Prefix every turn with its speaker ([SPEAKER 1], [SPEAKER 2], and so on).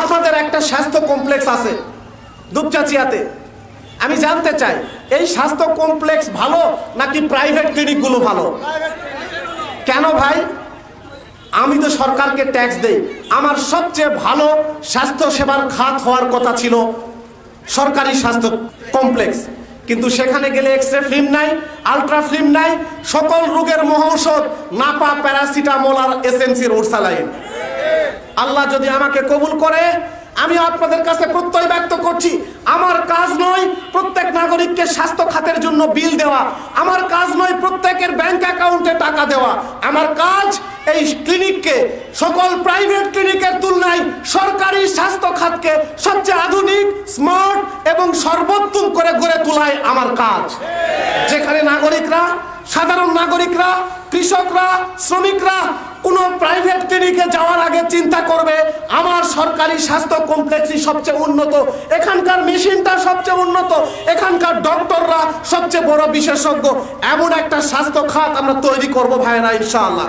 [SPEAKER 1] আপনাদের একটা স্বাস্থ্য কমপ্লেক্স আছে, দুপচাচিয়াতে। আমি জানতে চাই, এই স্বাস্থ্য কমপ্লেক্স ভালো নাকি প্রাইভেট ক্লিনিকগুলো ভালো? কেন ভাই? আমি তো সরকারকে ট্যাক্স দেই। আমার সবচেয়ে ভালো স্বাস্থ্য সেবার খাত হওয়ার কথা ছিল সরকারি স্বাস্থ্য কমপ্লেক্স। কিন্তু সেখানে গেলে এক্স রে ফিল্ম নাই, আলট্রা ফিল্ম নাই, সকল রোগের মহৌষধ, নাপা, প্যারাসিটামল আর এসএমসির ওরসালাইন। আল্লাহ যদি আমাকে কবুল করে আমি আপনাদের কাছে প্রত্যয় ব্যক্ত করছি। আমার কাজ নয় প্রত্যেক নাগরিককে স্বাস্থ্য খাতের জন্য বিল দেওয়া। আমার কাজ নয় প্রত্যেকের ব্যাংক অ্যাকাউন্টে টাকা দেওয়া। আমার কাজ এই ক্লিনিককে, সকল প্রাইভেট ক্লিনিকের তুলনায় সরকারি স্বাস্থ্য খাতকে সবচেয়ে আধুনিক, স্মার্ট এবং সর্বোত্তম করে গড়ে তোলায় আমার কাজ। যেখানে নাগরিকরা, সাধারণ নাগরিকরা, কৃষকরা, শ্রমিকরা কোনো প্রাইভেট ক্লিনিকে যাওয়ার আগে চিন্তা করবে, আমার সরকারি স্বাস্থ্য কমপ্লেক্সই সবচেয়ে উন্নত, এখানকার মেশিনটা সবচেয়ে উন্নত, এখানকার ডক্টররা সবচেয়ে বড় বিশেষজ্ঞ। এমন একটা স্বাস্থ্য খাত আমরা তৈরি করব ভাইয়েরা, ইনশাআল্লাহ।